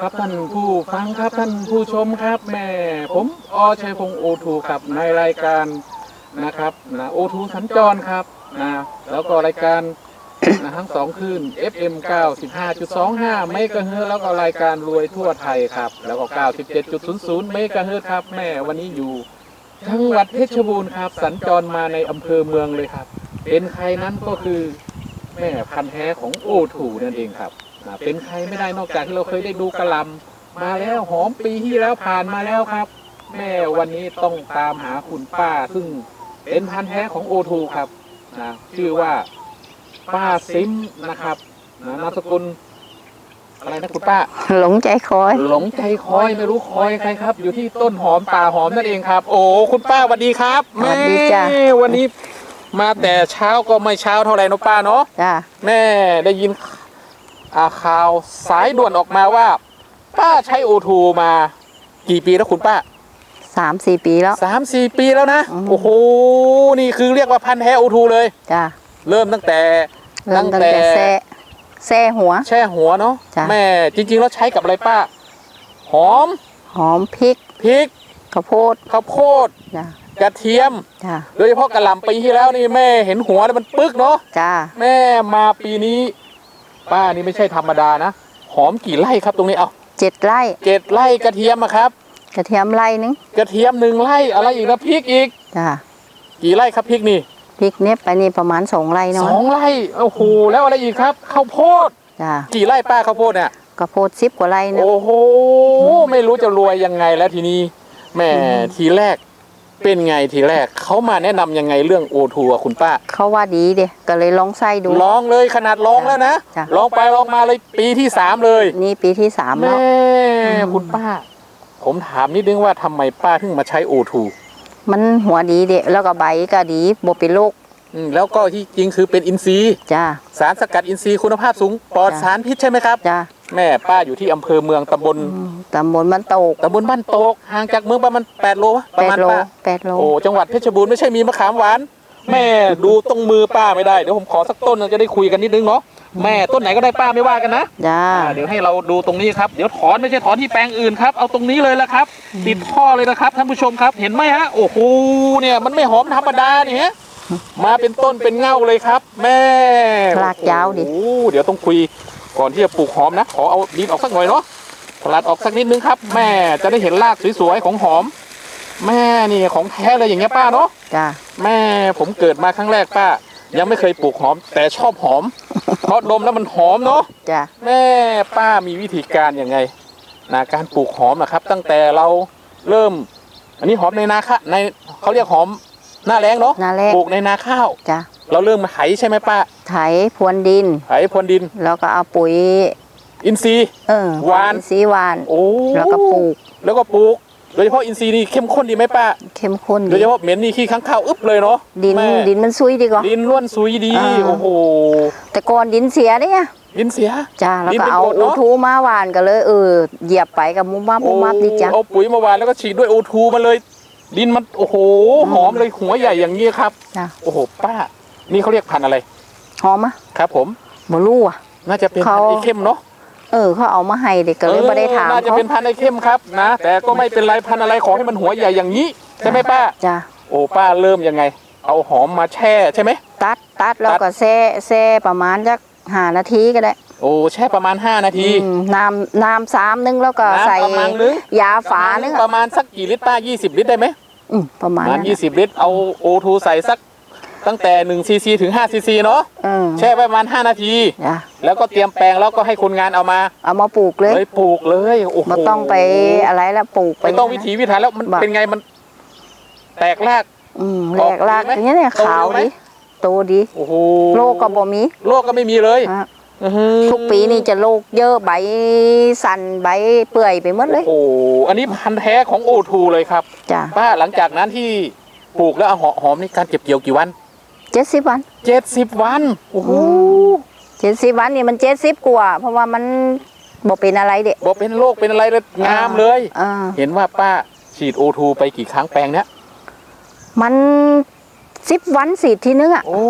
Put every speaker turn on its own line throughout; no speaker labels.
ครับท่านผู้ฟังครับท่านผู้ชมครับแม่ผมอชัยพงศ์โอทูครับในรายการนะครับนะโอทูสัญจรครับนะแล้วก็รายการนะทั้งสองคลื่น FM 95.25เมกะเฮิรตซ์แล้วก็รายการรวยทั่วไทยครับ แล้วก็ 97.00เมกะเฮิรตซ์ครับ แม่วันนี้อยู่จังหวัดเพชรบูรณ์ครับ สัญจรมาในอำเภอเมืองเลยครับ เป็นใครนั้นก็คือแม่พันธุ์แท้ของโอทูนั่นเองครับ อ่าเป็นใครไม่ได้นอกจากที่เราเคยได้ดูกระหลำมาแล้วหอมปีที่แล้วผ่านมาแล้วครับ แม่วันนี้ต้องตามหาคุณป้า ซึ่งเป็นพันธุ์แท้ของโอทูครับนะชื่อว่าป้าซิมนะครับนะนามสกุลอะไรนะคุณป้า
หลงใจคอย
หลงใจคอยไม่รู้คอยใครครับ อยู่ที่ต้นหอมป่าหอมนั่นเองครับ โอ้คุณป้าสวัสดีครับ
สวัสดีจ้ะ
แม่วันนี้มาแต่เช้าก็ไม่เช้าเท่าไหร่นะป้าเนาะ
จ้า
แม่ได้ยิน อาข่าวสายด่วนออกมาว่า ป้าใช้โอทูมากี่ปีแล้วคุณป้า
สามสี่ปีแล้ว
สามสี่ปีแล้วนะ
อืม
โอ้โห นี่คือเรียกว่าพันธุ์แท้โอทูเลย
จ้า
เริ่มตั้งแต่
เริ่มตั้งแต่แซ่แซ่หัว
แช่หัวเนาะ
จ้ะ
แม่จริง ๆ แล้วใช้กับอะไรป้า หอม
หอมพริก
พริก
ข้าวโพด
ข้าวโพด
จ้าก
ระเทียม
จ้า
โดยเฉพาะกระหล่ำปีที่แล้วนี่แม่เห็นหัวแล้วมันปึกเนาะ
จ้า
แม่มาปีนี้ ป้านี่ไม่ใช่ธรรมดานะ หอมกี่ไร่ครับตรงนี้เอา
เจ็ดไร่
เจ็ดไร่กระเทียมอะครับ
กระเทียมไร่นึง
กระเทียมหนึ่งไร่อะไรอีกนะพริกอีก
จ้า
กี่ไร่ครับพริกนี่
พริกเนี้ยไปนี่ประมาณสองไร่
ส
เนาะ
องไร่โอ้โหแล้วอะไรอีกครับข้าวโพด
จ้า
กี่ไร่ป้าข้าวโพดเนี่ย
ข้าวโพดสิบกว่าไร่เนะ
โอ้โห ไม่รู้จะรวยยังไงแล้วทีนี้แหม่ทีแรก เป็นไงทีแรกเขามาแนะนำยังไงเรื่องโอทูคุณป้า
เขาว่าดีเด้ก็เลยลองใส่ดู
ลองเลยขนาดลองแล้วนะ
จ้ะ
ลองไปลองมาเลยปีที่สามเลย
นี่ปีที่สาม
แม่
แล้ว
คุณป้า ผมถามนิดนึงว่าทำไมป้าถึงมาใช้โอทู
มันหัวดีเด้แล้วก็ใบก็ดีบ่เป็นโรค
แล้วก็ที่จริงคือเป็นอินทรีย์
จ้า
สารสกัดอินทรีย์คุณภาพสูงปลอด
จ้ะ
สารพิษใช่ไหมครับ
จ้า
แม่ป้าอยู่ที่อำเภอเมืองตำบล
อืมตำบลมันโตก
ตำบลบ้านโตกห่างจากเมืองประมาณ8โลวะป
แประ
มา
ด
ณ
โล
ป้า
แปดโล
โอ้จังหวัดเพชรบูรณ์ไม่ใช่มีมะขามหวาน แม่ดูตรงมือป้าไม่ได้เดี๋ยวผมขอสักต้นหนึ่งจะได้คุยกันนิดนึงเนาะแม่ต้นไหนก็ได้ป้าไม่ว่ากันนะ
จ้า
อ่าเดี๋ยวให้เราดูตรงนี้ครับ เดี๋ยวถอนไม่ใช่ถอนที่แปลงอื่นครับ เอาตรงนี้เลยละครับ ติดท่อเลยนะครับท่านผู้ชมครับ เห็นไหมฮะ โอ้โห เนี่ยมันไม่หอมธรรมดาเนี่ยฮะ มาเป็นต้นเป็นเง่าเลยครับ แม่
รากยาวดิ
โอ้โหเดี๋ยวต้องคุยก่อนที่จะปลูกหอมนะขอเอาดินออกสักหน่อยเนาะสลัดออกสักนิดนึงครับ แม่จะได้เห็นรากสวยๆของหอม แม่นี่ของแท้เลยอย่างเงี้ยป้าเนาะ
จ้า
แม่ผมเกิดมาครั้งแรกป้า ยังไม่เคยปลูกหอม แต่ชอบหอมเพราะดมแล้วมันหอมเนาะ
จ้า
แม่ป้ามีวิธีการยังไงนะการปลูกหอมนะครับ ตั้งแต่เราเริ่ม อันนี้หอมในนาข้าในเขาเรียกหอม หน้าแรงเนาะ
หนาแรก
ปลูกในนาข้าว
จ้า
เราเริ่มไถใช่ไหมป้า
ไถพรวนดิน
ไถพรวนดิน
แล้วก็เอาปุ๋ย
อินทรีย์
เออ
หวาน
สีหวาน
โอ้
แล้วก็ปลูก
แล้วก็ปลูก โดยเฉพาะอินทรีย์นี่เข้มข้นดีไหมป้า
เข้มข้น
โดยเฉพาะเหม็นนี่ขี้ข้างข้าวอึบเลยเนาะ
ดิน
แม่
ดินมันซุยดีกว่า
ดินล้วนซุยดี
อ่า
โอ้โห
แต่ก่อนดินเสียเนี่ย
ดินเสีย
จ้าแล้ว
ดิน
ก็
เป็น
เอา
กรด
อู
เนอะ
ทูมาหวานก็เลยเออเหยียบไปกับมุมมับมุมมับดีจ้ะ
เอาปุ๋ยมาหวานแล้วก็ฉีดด้วยโอทูมาเลย ดินมันโอ้โหหอมเลยหัวใหญ่อย่างนี้ครับ
จ้ะ
โอ้โหป้า นี่เขาเรียกพันธุ์อะไร
หอมอะ
ครับ ผม
บ่รู้อะ
น่าจะเป็น
เขา
พันธุ์ไอเข้มเนาะ
เออเขาเอามาให้เด็กก็เลยไม่ได้ถาม
เออน่าจะ
เขา
เป็นพันธุ์ไอเข้มครับนะแต่ก็ไม่เป็นไรพันธุ์อะไรขอให้มันหัวใหญ่อย่างนี้ใช่ไหมป้า
จ้ะ
โอ้ป้าเริ่มยังไง เอาหอมมาแช่ใช่ไหม
ตัดตัดแล้วก็แซ่แซ่ประมาณสักห้านาทีก็ได้
โอ้แช่ประมาณ 5 นาที
อืมน้ำน้ำสามนึงแล้วก็ใส่
น้ำประมาณนึง
ยาฝานึง
ป
อะ
ระมาณสักกี่ลิตรป้า20 ลิตรได้ไหม
อืมประมาณ
ประมาณ
นั้นอะ
20 ลิตรเอาโอทูใส่สักตั้งแต่1ซีซีถึง5ซีซีเนาะ
เออ
แช่ไว้ประมาณ 5 นาที
จ้ะ
แล้วก็เตรียมแปลงแล้วก็ให้คนงานเอามา
เอามาปลูกเลย
เลยปลูกเลยโอ้โห
ไม่ต้องไปอะไรแล้วปลูกไป
ไม่ต้องวิถีวิถันแล้วมัน
บอก
เป็นไงมัน แตกราก
อืม
อ
แหล
อก
กลาก
ดีไหม
อย่างเงี้ยเนี่ย
โต
ขาว
เร็วไหม
ดีโตดี
โอ้โห
โรคก็บ่มี
โรคก็ไม่มีเลย
ฮะ
อื้อหือ
ทุกปีนี่จะโรคเยอะใบสั่นใบเปื่อยไปหมดเลย
โอ้โหอันนี้พันธุ์แท้ของโอทูเลยครับ
จ้ะ
ป้าหลังจากนั้นที่ปลูกแล้วเอาหอหอมนี่การเก็บเกี่ยวกี่วัน
เจ็ดสิบวัน
เจ็ดสิบวันโอ้โห
เจ็ดสิบวันนี่มันเจ็ดสิบกว่า เพราะว่ามันบ่เป็นอะไรเด็ก
บอกเป็นโรคเป็นอะไรเลยงามเลย
อ่า
เห็นว่าป้าฉีดโอทูไปกี่ครั้งแปลงเนี้ย
มัน สิบวันสีดทีนึงอะ
โอ้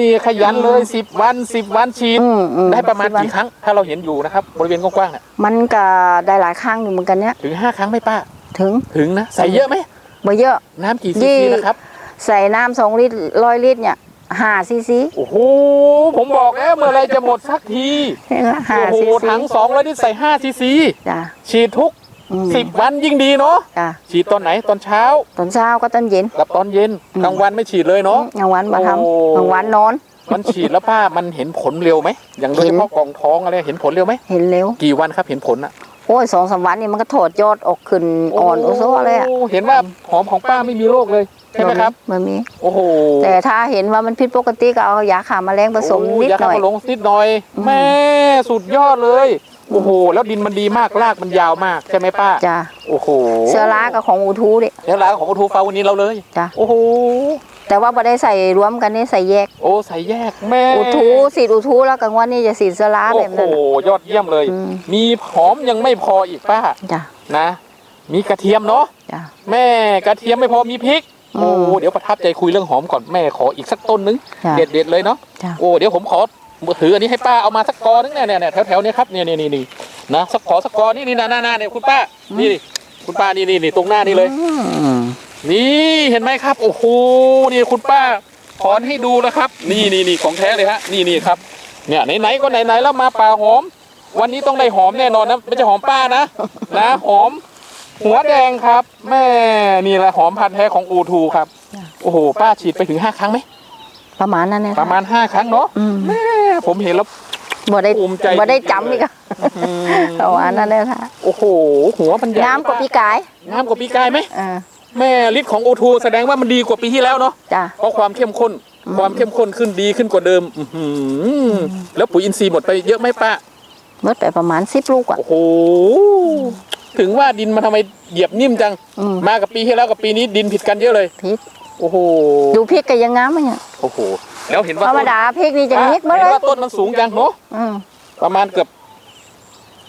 นี่ขยันเลยสิบวันสิบวันฉีด
อืมอืม
ได้ประมาณ
10วัน
กี่ครั้ง ถ้าเราเห็นอยู่นะครับ บริเวณกว้างๆน่ะ
มันก็ได้หลายครั้งอยู่เหมือนกันเนี้ย
ถึงห้าครั้งไหมป้า
ถึง
ถึงนะ ใส่เยอะไหม
บ่เยอะ
น้ำกี่ซี
ยี่
ซีนะครับ
ใส่น้ำสองลิตรร้อยลิตรเนี่ยห้าซีซี
โอ้โห ผมบอกแล้วเมื่อไรจะหมดสักที
ห้า
โอ้โห
ซีซี
ถังสองร้อยลิตรใส่ห้าซีซี
จ้ะ
ฉีดทุก
อืม
สิบวันยิ่งดีเนาะ
จ้ะ
ฉีดตอนไหนตอนเช้า
ตอนเช้าก็ตอนเย็น
กับตอนเย็น
อืม
กลางวันไม่ฉีดเลยเนาะ
กลางวันมาท
โอ้ำ
กลางวันนอน
มันฉีดแล้วป้ามันเห็นผลเร็วไหมอย่างโดย
เห็
เฉ
น
พาะกล่องท้องอะไรเห็นผลเร็วไหม
เห็นเร็ว
กี่วันครับเห็นผลอะ
โอ้ยสองสามวันนี่มันก็ถอดยอดออกขึ้นอ่อนโอโซเลยอะ
เห็นว่าหอมของป้าไม่มีโรคเลยใช่ไหมครับ
มันมี
โอ้โห
แต่ถ้าเห็นว่ามันผิดปกติก็เอายาฆ่าแมลงผสม
โอ้
นิด
ยา
หน่
ฆ่า
อย
มาลงนิดหน่อย
อืม
แม่สุดยอดเลย โอ้โห แล้วดินมันดีมากรากมันยาวมากใช่ไหมป้า
จ้ะ
โอ้โห
เชื้อรากับของอูทูดิ
เชื้อราของทูฟ้าวันนี้เราเลย
จ้ะ
โอ้โห
แต่ว่าไม่ได้ใส่รวมกันนี่ใส่แยก
โอ้ใส่แยกแม่
อูทูสีดอูทูแล้วกลางวันนี่จะสีดเชื้อรา
โอ้
แบบ
โห
นั้นน่ะ
ยอดเยี่ยมเลย
อืม
มีหอมยังไม่พออีกป้า
จ้ะ
นะ มีกระเทียมเนาะ
จ้ะ
แม่กระเทียมไม่พอมีพริก
อืม
โอ้เดี๋ยวประทับใจคุยเรื่องหอมก่อนแม่ขออีกสักต้นนึง
จ้ะ
เด็ดเด็ดๆเลยเนาะ
จ้ะ
โอ้เดี๋ยวผมขอ ถืออันนี้ให้ป้าเอามาสักกอนึงเนี่ยเนี่ยเนี่ยแถวแถวๆนี้ครับเนี่ยเนี่ยนี่นะสักขอสักกอนี่นี่น้าหน้าหน้าเนี่ยคุณป้านี่คุณป้านี่นี่นี่ตรงหน้านี่เลยนี่เห็นไหมครับ โอ้โหนี่คุณป้าถอนให้ดูนะครับ นี่นี่นี่ของแท้เลยฮะนี่นี่ครับเนี่ยไหนๆก็ไหนๆแล้วมาป่าหอม วันนี้ต้องได้หอมแน่นอนนะไม่ใช่หอมป้านะนะหอม หัวแดงครับ แม่นี่แหละหอมพันธุ์แท้ของอูทูครับ โอ้โห ป้าฉีดไปถึงห้าครั้งไหม
ประมาณนั้นเนี่ย
ประมาณห้าครั้งเนาะ
อืม
แม่ผมเห็นแล้ว
บ่ได้
ภูมิใจ
บ่ได้
จริงๆ
จำอีกอะ
อืม
ประมาณนั้นเลยค่ะ
โอ้โห หัวมันใหญ่
น้ำกว่าปีกาย
น้ำกว่าปีกายไหม
เออ
แม่ฤทธิ์ของอูทูแสดงว่ามันดีกว่าปีที่แล้วเนาะ
จ้ะ
เพราะความเข้มข้น
อืม
ความเข้มข้นขึ้นดีขึ้นกว่าเดิมอื้อหือแล้วปุ๋ยอินทรีย์หมดไปเยอะไหมป้า
เมื่อไปประมาณสิบลูกอะ
โอ้โหถึงว่าดินมันทำไมเหยียบนิ่มจัง
อืม
มากับปีที่แล้วกับปีนี้ดินผิดกันเยอะเลย
พริก
โอ้โห
ดูพริกก็ยังงามอะ
โอ้โหแล้วเห็น
ธ
ว่าร
รม
ต้น
ดาพริกนี่จะ
อะ
นิดเมื่อ
เห็
เล
น
ย
ว่าต้นมันสูงจังเนาะ
อืม
ประมาณเกือบ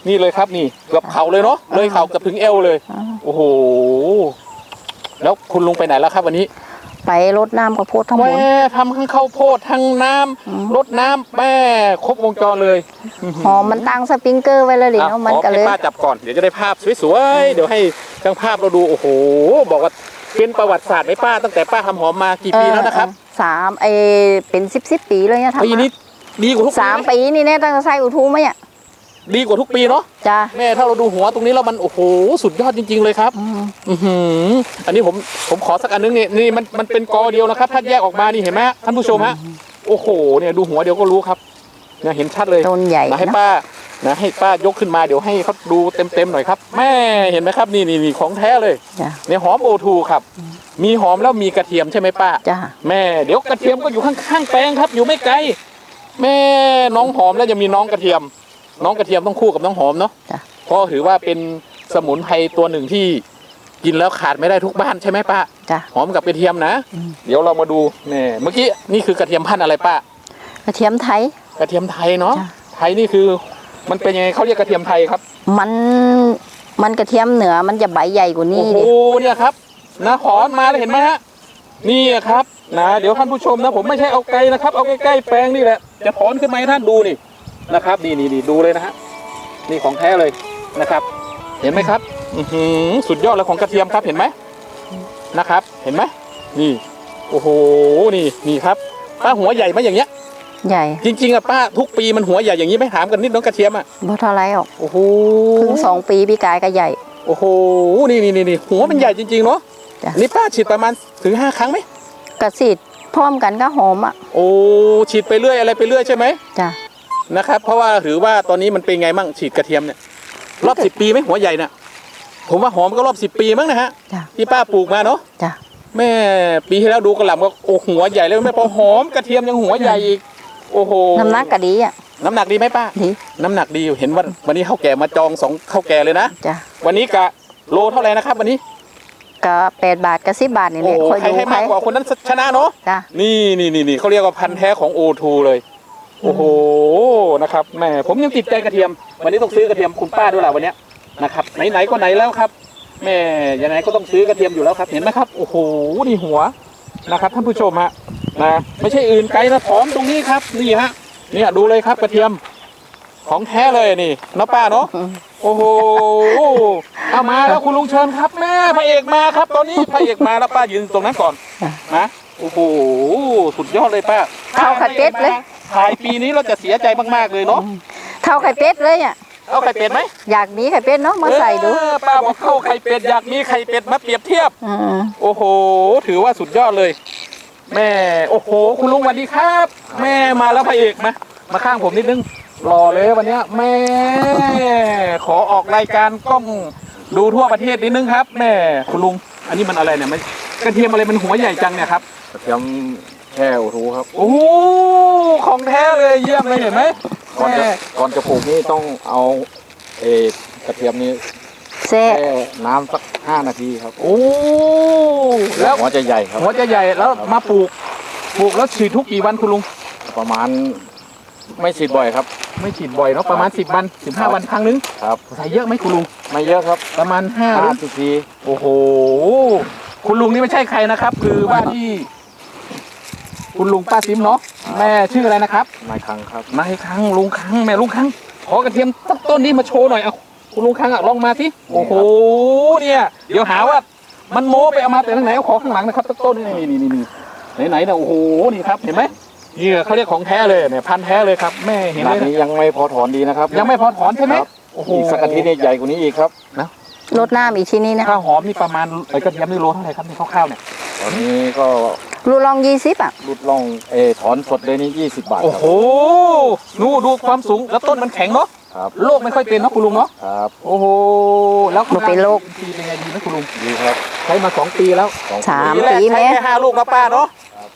นี่เลยครับนี่เกือบเข่าเลยเนาะเลยเข่าเกือบถึงเอวเลย
อ่า
โอ้โห แล้วคุณลุงไปไหนแล้วครับวันนี้
ไปรดน้ำกับโพดทั้งหม
แม่
ด
ทำทั้งข้าวโพดทั้งน้ำ
อืม
รดน้ำแม่ครบวงจรเลย
หอมมันตั้งสปริงเกอร์ไว้เลยดิ
อะ
เนาะมัน
ขอ
ก็เล
ให้
ย
ป้าจับก่อนเดี๋ยวจะได้ภาพสวยๆเดี๋ยวให้ช่างภาพเราดูโอ้โห บอกว่า เป็นประวัติศาสตร์ไหมป้าตั้งแต่ป้าทำหอมมากี่ปีแล้วนะครับ
เออสามไอเป็นสิบสิบปีเลยเนี่ยทำ
ปีนี้ดีกว่าทุกปี
สาม
ไห
ปีนี่เนี่ยตั้งแต่ใส่อุทูไหมอะ
ดีกว่าทุกปีเนาะ
จ้ะ
แม่ถ้าเราดูหัวตรงนี้แล้วมันโอ้โหสุดยอดจริง ๆเลยครับ
อืม
อือหืออันนี้ผมผมขอสักอันนึงนี่นี่มันมันเป็นกอเดียวนะครับ ถ้าแยกออกมานี่เห็นไหมฮะท่านผู้ชมฮะโอ้โหเนี่ยดูหัวเดียวก็รู้ครับเนี่ยเห็นชัดเลย
ต้นใหญ่
นะให้
นะ
ป้า นะให้ป้ายกขึ้นมาเดี๋ยวให้เขาดูเต็มๆหน่อยครับ แม่เห็นไหมครับนี่นี่นี่ของแท้เลย
จ้ะ
เนี่ยหอมโอทูครับ มีหอมแล้วมีกระเทียมใช่ไหมป้า
จ้ะ
แม่เดี๋ยวกระเทียมก็อยู่ข้างๆแปลงครับ อยู่ไม่ไกลแม่น้องหอมแล้วยังมีน้องกระเทียม น้องกระเทียมต้องคู่กับน้องหอมเนาะ
จ้ะ
เพราะถือว่าเป็นสมุนไพรตัวหนึ่งที่กินแล้วขาดไม่ได้ทุกบ้านใช่ไหมป้า
จ้ะ
หอมกับกระเทียมนะ
อืม
เดี๋ยวเรามาดูแม่เมื่อกี้นี่คือกระเทียมพันธุ์อะไรป้า
กระเทียมไทย
กระเทียมไทยเนาะ
จ้ะ
ไทยนี่คือ มันเป็นยังไงเขาเรียกกระเทียมไทยครับ
มันมันกระเทียมเหนือมันจะใบใหญ่กว่านี้
โอ้โห
ดิ
เนี่ยครับนะขอนมาเลยเห็นไหมฮะนี่ครับนะเดี๋ยวท่านผู้ชมนะ ผมไม่ใช่เอาไกลนะครับ เอาใกล้ๆแปลงนี่แหละจะถอนขึ้นมาให้ท่านดูนี่นะครับนี่นี่นี่ดูเลยนะฮะนี่ของแท้เลยนะครับ เห็นไหมครับอือหือสุดยอดเลยของกระเทียมครับเห็นไหมนะครับ เห็นไหมนี่ โอ้โหนี่นี่ครับป้าหัวใหญ่ไหมอย่างเงี้ย
ใหญ่
จริงๆอะป้าทุกปีมันหัวใหญ่อย่างนี้ไหม่ถามกันนิดน้องกระเทียมอะ
บ่เท่าไรออก
โอ้โห
เพิ่งสองปีปีกายก็ใหญ่
โอ้โหนี่นี่นี่นี่หัวมันใหญ่จริงๆเนาะ
จ้ะ
นี่ป้าฉีดประมาณถึงห้าครั้งไหม
กระสีดพร้อมกันก็หอมอะ
โอ้ฉีดไปเรื่อยอะไรไปเรื่อยใช่ไหม
จ้ะ
นะครับเพราะว่าถือว่าตอนนี้มันเป็นไงมั่งฉีดกระเทียมเนี่ยรอบสิบปีไหมหัวใหญ่น่ะผมว่าหอมก็รอบสิบปีมั้งนะฮะ
จ้ะ
ที่ป้าปลูกมาเนาะ
จ้ะ
แม่ปีที่แล้วดูกระหล่ำก็โอ้หัวใหญ่เลยไม่พอหอมกระเทียมยังหัวใหญ่อีก โอ้โห
น้ำหนักก็ดีอะ
น้ำหนักดีไหมป้า
ดี
น้ำหนักดีอยู่เห็นว่าวันนี้ข้าวแก่มาจองสองข้าวแก่เลยนะ
จ้ะ
วันนี้กะโลเท่าไหร่นะครับ วันนี้
ก็แปดบาทกับสิบบาทนี่แห
โอ้
ละ
โห
คอย
ใคร
ดู
ให้
ใคร
มากกว่าคนนั้นชนะเนาะ
จ้ะ
นี่นี่นี่นี่เขาเรียกว่าพันธุ์แท้ของโอทูเลย โอ้โหนะครับแหม่ผมยังติดใจกระเทียม วันนี้ต้องซื้อกระเทียมคุณป้าด้วยล่ะวันเนี้ยนะครับไหนๆก็ไหนแล้วครับแม่ยังไงก็ต้องซื้อกระเทียมอยู่แล้วครับ เห็นไหมครับโอ้โหนี่หัวนะครับท่านผู้ชมฮะ นะไม่ใช่อื่นไกลนะถอนตรงนี้ครับนี่ฮะเนี่ยดูเลยครับกระเทียม ของแท้เลยนี่เนาะป้าเนาะโอ้โหเอามาแล้วคุณลุงเชิญครับแม่พระเอกมาครับ ตอนนี้พระเอกมาแล้วป้ายืนตรงนั้นก่อนนะโอ้โหสุดยอดเลยป้า
เข้าไข่เป็ดเลย
ถ่ายปีนี้เราจะเสียใจมากๆเลยเนาะ
เท่าไข่เป็ดเลยอะ
เอาไข่เป็ดไหม
อยากมีไข่เป็ดเนาะมาใส่ดู
เออป้าบอกเข้าไข่เป็ดอยากมีไข่เป็ดมาเปรียบเทียบ
เออ
โอ้โห ถือว่าสุดยอดเลย แม่โอ้โห คุณลุงสวัสดีครับ แม่มาแล้วพระเอกมามาข้างผมนิดนึงรอเลยวันเนี้ยแม่ ขอออกรายการกล้องดูทั่วประเทศนิดนึงครับ แม่คุณลุง อันนี้มันอะไรเนี่ยมันกระเทียมอะไรมันหัวใหญ่จังเนี่ยครับ
กระเทียมแค่โอทูครับ
โอ้โหของแท้เลยเยี่ยมเลยเห็นไหม
ก่อนจะ
แม่
ก่อนจะปลูกนี่ต้องเอาเออกระเทียมนี้
แซ่
แช่น้ำสักห้านาทีครับ
โอ้แล้ว
หัวจะใหญ่ครับ
หัวจะใหญ่แล้วมาปลูกปลูกแล้วฉีดทุกกี่วันคุณลุง
ประมาณไม่ฉีดบ่อยครับ
ไม่ฉีดบ่อยเนาะประมาณ 10 วัน 15 วันครั้งนึง
ครับ
ใส่เยอะไหมคุณลุง
ไม่เยอะครับ
ประมาณ5หรือ
ห้าซีซี
โอ้โหคุณลุงนี่ไม่ใช่ใครนะครับ คือว่าที่ คุณลุงป้าซิมเนาะแม่ชื่ออะไรนะครับ
นายครั้งครับ
นายครั้งลุงครั้งแม่ลุงครั้งขอกระเทียมสักต้นนี้มาโชว์หน่อยเอา คุณลุงครั้งอะลองมาสิโอ้โหเนี่ยเดี๋ยวหาว่า มันโม้ไปเอามาแต่ทางไหนเอาขอข้างหลังนะครับสักต้นนี่นี่นี่นี่ไหนไหนเนี่ยโอ้โหนี่ครับเห็นไหมนี่เขาเรียกของแท้เลยเนี่ยพันธุ์แท้เลยครับแม่เห็น
ข
เล
นาด
ยนะ
นี้ยังไม่พอถอนดีนะครับ
ยังไม่พอถอนใช่ไหม
ครับ
โอ้โห
อีกสักอาทิตย์นี่ใหญ่กว่านี้อีกครับ
ลดน้ำอีกทีนี้นะ
ข้าวหอมนี่ประมาณไอ้กระเทียมนี่โลเท่าไหร่ครับนี่คร่าวๆเนี่ย
ตอนนี้ก็
รูลองยี่สิบอะ
รุดล่องเออถอนสดเลยนี่ยี่สิบบาท
โอ้
ค
โห
รับ
นู่ดูความสูงแล้วต้นมันแข็งเนาะ
ครับ
โรคไม่ค่อยเป็นเนาะคุณลุงเนาะ
ครับ
โอ้โหแล้ว
มันเป็นโรค
ปีเป็นไงดีไหมคุณลุง
ดีครับ
ใช้มาสองปีแล้ว
สอง
สาม
ปีแรก
ปี
ใช้
แม่
แค่ห้าลูกนะป้าเนาะ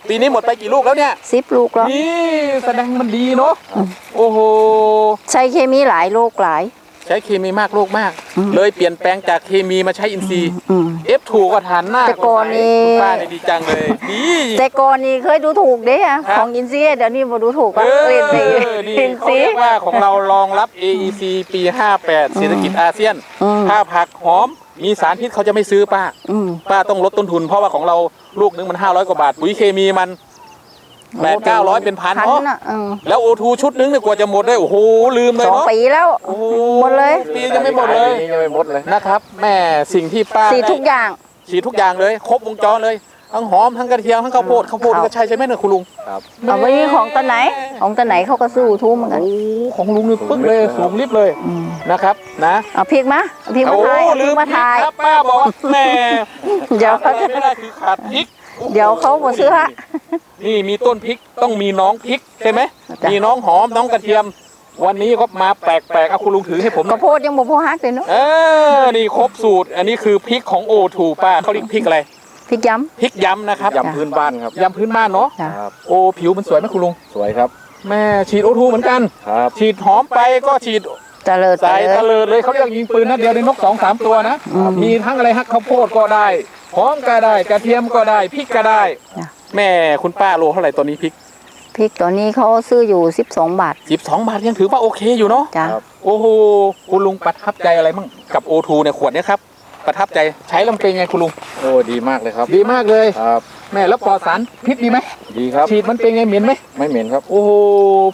ปีนี้หมดไปกี่ลูกแล้วเนี่ย
สิบลูกแล้ว
นี่แสดงมันดีเนาะโอ้โห
ใช้เคมีหลายโรคหลาย
ใช้เคมีมากโรคมาก
อืม
เลยเปลี่ยนแปลงจากเคมีมาใช้อินทรีย์
อืม
เอฟถูกกว่าทานหน้า
แต่ก่อนนี่
คุณป้าเนี่ยดีจังเลยดี
แต่ก่อนนี่เคยดูถูกเด้อะ
ครับ
ของอินซีย์เดี๋ยวนี้บ่ดูถูกก็
เออ
เล่นไป
นี่
อิน
เขา
ซี
เรีย
ย์
กว่าของเรารองรับ AEC ปี 58 เศรษฐกิจอาเซียน
อืม
ถ้าผักหอมมีสารพิษเขาจะไม่ซื้อป้า
อืม
ป้าต้องลดต้นทุนเพราะว่าของเราลูกนึงมัน 500 กว่าบาท ปุ๋ยเคมีมัน 8 900เป็นพัน
พัน
เนาะ
น่ะอืม
แล้วโอทูชุดนึงเนี่ยกว่าจะหมดได้โอ้โหลืมเลย
สอง
เนาะ
ปีแล้ว
โอ้โห
หมดเลย
ปียังไม่หมดเลย
ปีนี้ยังไม่หมดเลย
นะครับแม่สิ่งที่ป้า
สี
ได้
ทุกอย่าง
ฉีดทุกอย่างเลย ครบวงจรเลย ทั้งหอมทั้งกระเทียมทั้งข้าวโพดข้าวโพด
ครับ
ก็ใช่ใช่ไหมเนี่ยคุณลุง
ครับ
เอาไว้ของตะไหน ของตะไหนเขาก็สู้ทูเหมือนกัน
โอ้ของลุงนี่ปึ๊กเลยสูงลิบเลย
อืม
นะครับนะ
เอาพริกมาเอาพริกมา
โอ้
ทายเอาพ
ลื
ริก
ม
มาทาย
ครับป้าบอกว่าแหม่
เดี๋ยวเขา
ขาดอะไรไม่ได้คือขาดพริก
เดี๋ยวเขาบ่ซื้อฮะ
นี่มีต้นพริกต้องมีน้องพริกใช่ไหม
จ้ะ
มีน้องหอมน้องกระเทียม วันนี้ก็มาแปลกๆเอาคุณลุงถือให้ผมหน่
ข้า
อ
วยโพดยังบ่พอฮักเลยเนาะ
เออนี่ครบสูตร อันนี้คือพริกของโอทูป้าเขาเรียกพริกอะไร
พริกย้
พริกยำนะครับ
ยำพื้นบ้านครับ
ยำพื้นบ้านเนาะำ
จ้ะ
ครับ
โอ้ผิวมันสวยไหมคุณลุง
สวยครับ
แม่ฉีดโอทูเหมือนกัน
ครับ
ฉีดหอมไปก็ฉีด
เจริญ
ใส่
ไป
ตะ
เลย
เลิดเลยเขาเรียกยิงปืนนัดเดียวในนกสองสามตัวนะ
อืม
มีทั้งอะไรฮะข้าวโพดก็ได้หอมก็ได้กระเทียมก็ได้พริกก็ได้
จ้ะ
แม่คุณป้าโลเท่าไหร่ตัวนี้พริก
พริกตัวนี้เขาซื้ออยู่12บาท
สิบสองบาทยังถือว่าโอเคอยู่เนาะ
จ้ะ
ครับ
โอ้โหคุณลุงประทับใจอะไรมั่งกับโอทูเนี่ยขวดเนี้ยครับประทับใจใช้แลำเป็นไงคุณลุง
โอ้ดีมากเลยครับ
ดีมากเลย
ครับ
แม่แล้วปลอดสารพิษดีไหม
ดีครับ
ฉีดมันเป็นไงเหม็นไหม
ไม่เหม็นครับ
โอ้โห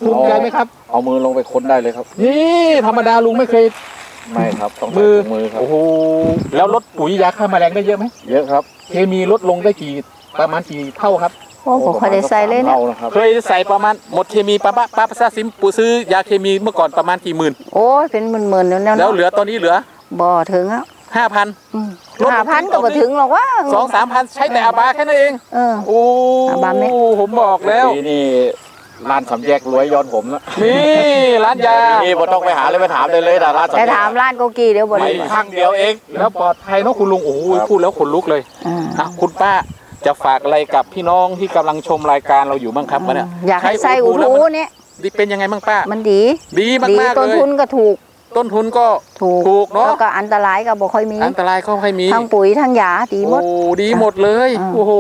ภูมิใจไหมครับ
เอามือลงไปค้นได้เลยครับ
นี่ธรรมดาลุงไม่เคย
ไม่ครับต้อง
มื
ใส่
อ
ถุงมือครับ
โอ้โหแล้วลดปุ๋ยยาฆ่าแมลงได้เยอะไหม
เยอะครับ
เคมีลดลงได้กี่ ประมาณกี่เท่าครับ
โอ้ผมเคยได้ใส่เลยเนี่ย
ท่านะครับ
เคยใส่ประมาณหมดเคมีป้าป้าป้าป้าซิมปูซื้อยาเคมีเมื่อก่อนประมาณกี่หมื่น
โอ้ยเป็นหมื่นๆแล้ว
แล้ว
เนาะ
เหลือตอนนี้เหลือ
บ่ถึงอะ
ห้าพัน ลดลง
ห้าพันก็บ่ถึงหรอกว่า
สองสามพันใช้แต่อาบาแค่นั้นเอง
เออ
โอ้
อาบาไหม
ผมบอกแล้ว
ปีนี่ร้านสำแยกรวยย้อนผมนะ
นี่ร้านยา
นี่ผมต้องไปหาเลยไปถามเลยเลยแต่ร้านสำ
ไป
แยก
ถามร้านโกกีเดี๋ยวบ่
ไป
ได้
ข้างเดียวเอง
แล้วปลอดภัยเนาะคุณลุง โอ้โห
ครับ
พูดแล้วขนลุกเลย
อ่า
อะคุณป้า จะฝากอะไรกับพี่น้องที่กำลังชมรายการเราอยู่บ้างครับวะเนี่ย
อยากให้ใส่อู
แล้ว
ทู
มัน
เนี่ย
ดีเป็นยังไงบ้างป้า
มันดี
ดี
ดี
มากๆ
ต้น
เลย
ทุนก็ถูก
ต้นทุนก็
ถูก
ถูกเนอะ
แล้วก็อันตรายก็บ่ค่อยมี
อันตรายก็ไม่มี
ทั้งปุ๋ยทั้งยาดีหมด
โอ้ดีหมดเลย
อ่า
โอ้โห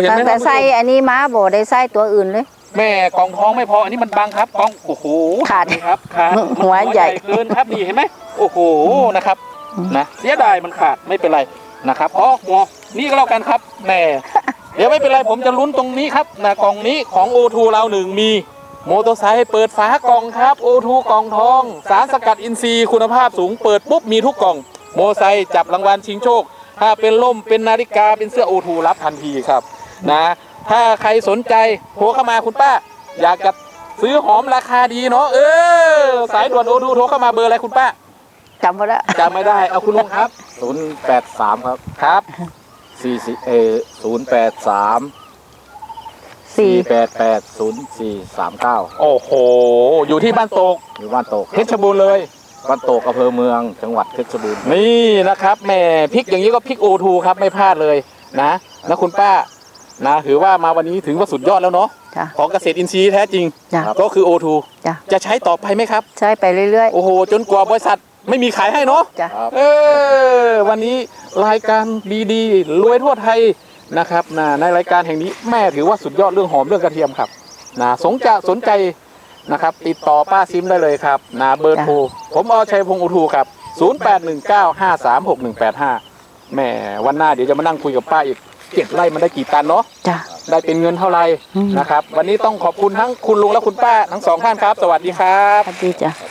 เห็น
ตั้
ไหม
งแต่
ท่านผู้ชม
ใส่อันนี้มาบ่ได้ใส่ตัวอื่นเลย
แม่กองท้องไม่พออันนี้มันบังครับกองโอ้โห
ขาด
นี่ครับขาด
หัวใหญ่
เกินครับนี่เห็นไหมโอ้โหนะครับ
อืม
นะเสียดายมันขาดไม่เป็นไรนะครับอ๋อหมอนี่ก็แล้วกันครับแม่ เดี๋ยวไม่เป็นไรผมจะลุ้นตรงนี้ครับนะกล่องนี้ของ O2 เราหนึ่งมีโมโตไซค์เปิดฝากล่องครับ O2 กล่องทอง สารสกัดอินทรีย์คุณภาพสูงเปิดปุ๊บมีทุกกล่อง โมไซค์จับรางวัลชิงโชค ถ้าเป็นล่มเป็นนาฬิกาเป็นเสื้อ O2 รับทันทีครับนะถ้าใครสนใจโทรเข้ามาคุณป้า อยากจะซื้อหอมราคาดีเนาะเออ สายด่วน O2 โทรเข้ามาเบอร์อะไรคุณป้า
จำไว้แล้ว
จำไม่ได้เอาคุณลุงครับ
ศูนย์แปดสามครับ
ครับ
สี่สี่เอศูนย์แปดสาม
สี่
สี่แปดแปดศูนย์สี่สามเก้า
โอ้โห อยู่ที่บ้านโตก
อยู่บ้านโตก
เพชรบูรณ์เลย
บ้านโตกอำเภอเมืองจังหวัดเพชรบูรณ์
นี่นะครับแหม่พริกอย่างนี้ก็พริกโอทูครับไม่พลาดเลยนะแล้วคุณป้านะถือว่ามาวันนี้ถึงว่าสุดยอดแล้วเนาะ
จ้ะ
ของเกษตรอินทรีย์แท้จริง
จ้ะ
ก็คือโอทู
จ้ะ
จะใช้ต่อไปไหมครับ
ใช้ไปเรื่อย
โอ้โห จนกว่าบริษัท ไม่มีขายให้เนาะ
ๆจ้ะ
ครับ
เออวันนี้รายการดีๆรวยทั่วไทยนะครับนะในรายการแห่งนี้แม่ถือว่าสุดยอดเรื่องหอมเรื่องกระเทียมครับนะสงจะสนใจนะครับ ติดต่อป้าซิมได้เลยครับนะเบอร์โทรผมอชัยพงษ์อุทูครับ 0819536185แหม่วันหน้าเดี๋ยวจะมานั่งคุยกับป้าอีกเจ็ดไร่มันได้กี่ตันเนาะ
จ้ะ
ได้เป็นเงินเท่าไหร่
อืม
นะครับ วันนี้ต้องขอบคุณทั้งคุณลุงและคุณป้าทั้งสองท่านครับ สวัสดีครับ
สวัสดีจ้ะ
ครับ